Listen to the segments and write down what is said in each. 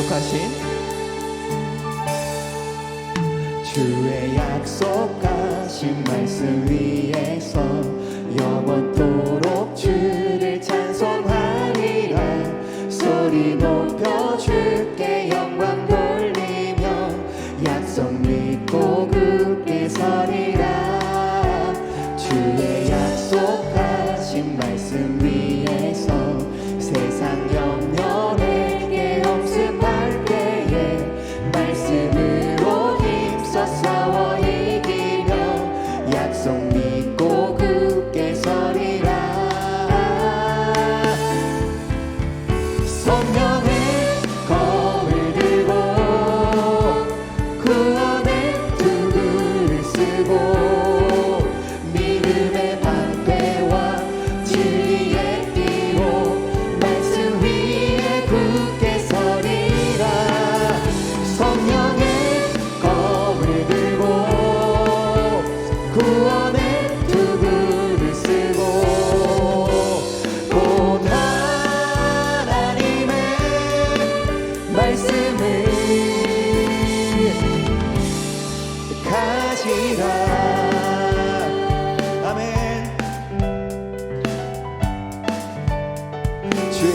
do cachê.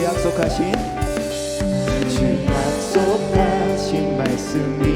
약속하신? 주 약속하신 말씀이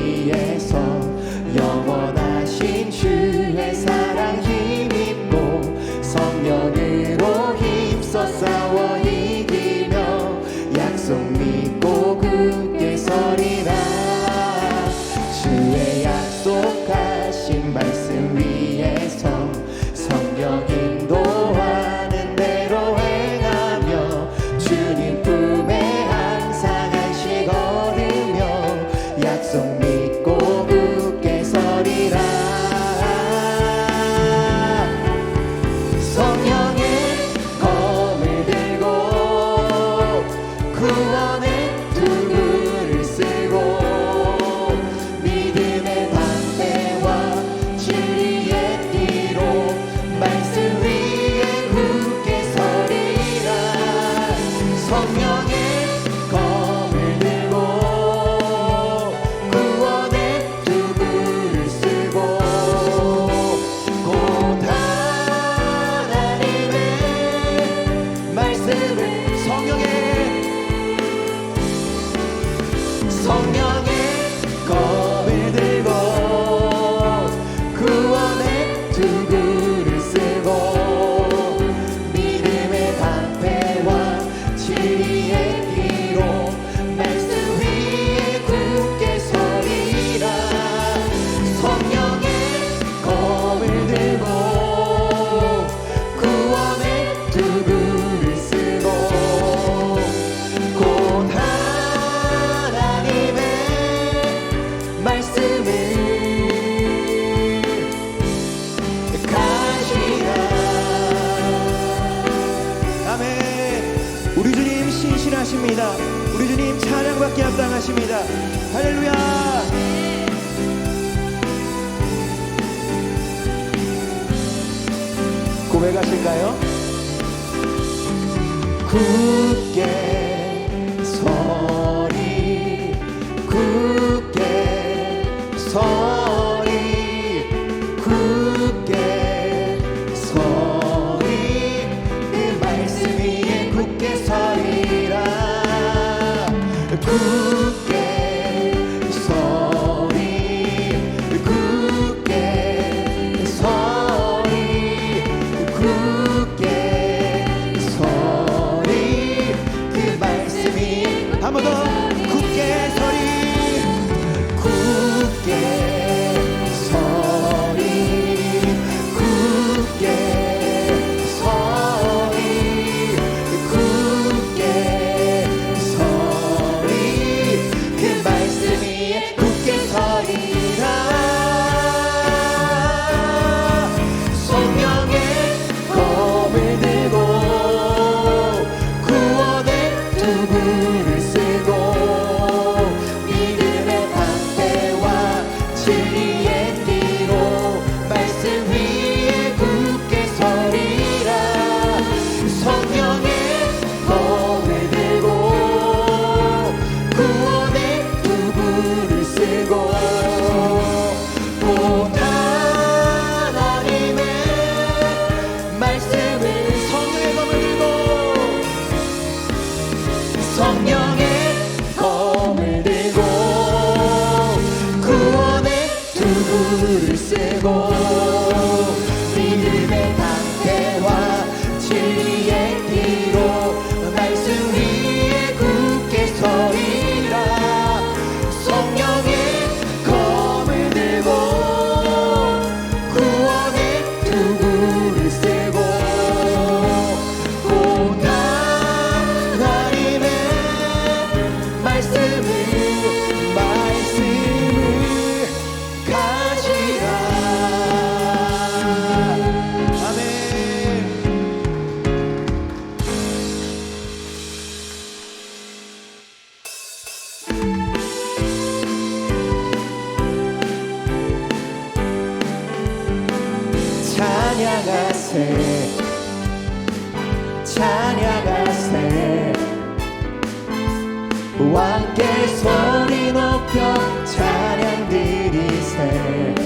성령 고백하실까요? 굳게 왕께 소리 높여 찬양 드리세.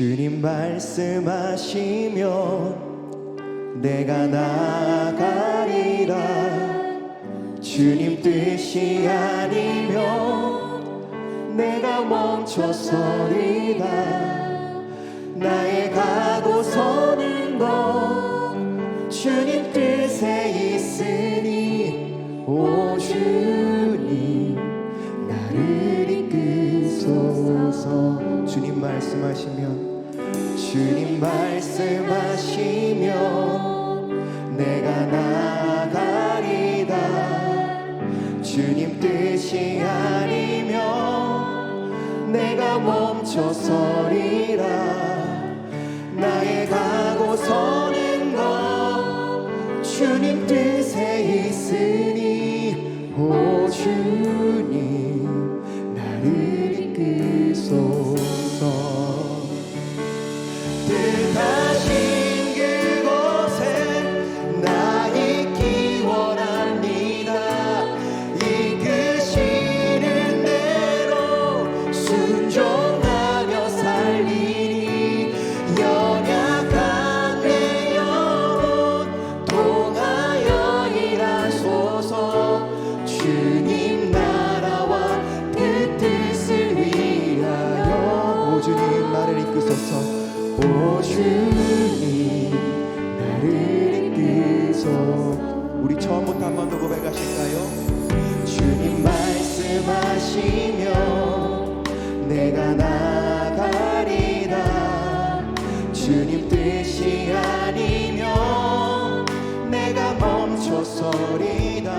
주님 말씀하시면 내가 나가리라. 주님 뜻이 아니면 내가 멈춰서리라. 나의 가고 shouldn't 고백하실까요? 주님 말씀하시며 내가 나가리라. 주님 뜻이 아니면 내가 멈춰서리다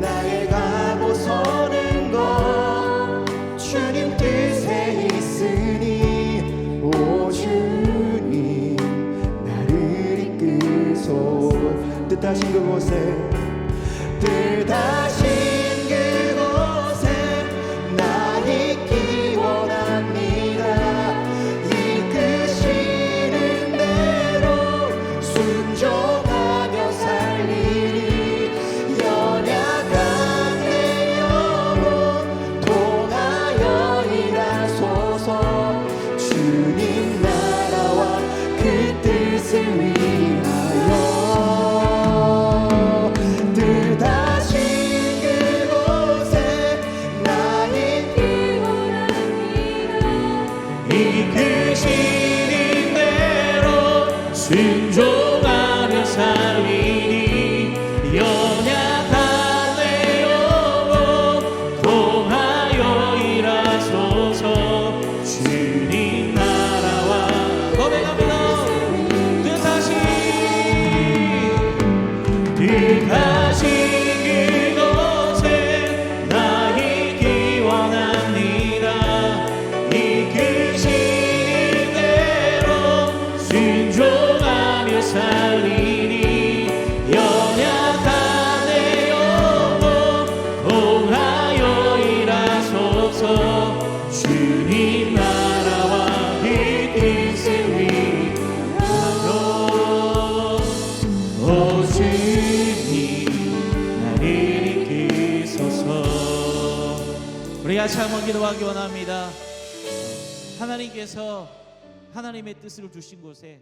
나의 가고 서는 것 주님 뜻에 있으니 오 주님 나를 이끄소. 뜻하신 그곳에 뜻하신 같이 한번 기도하기 원합니다. 하나님께서 하나님의 뜻을 주신 곳에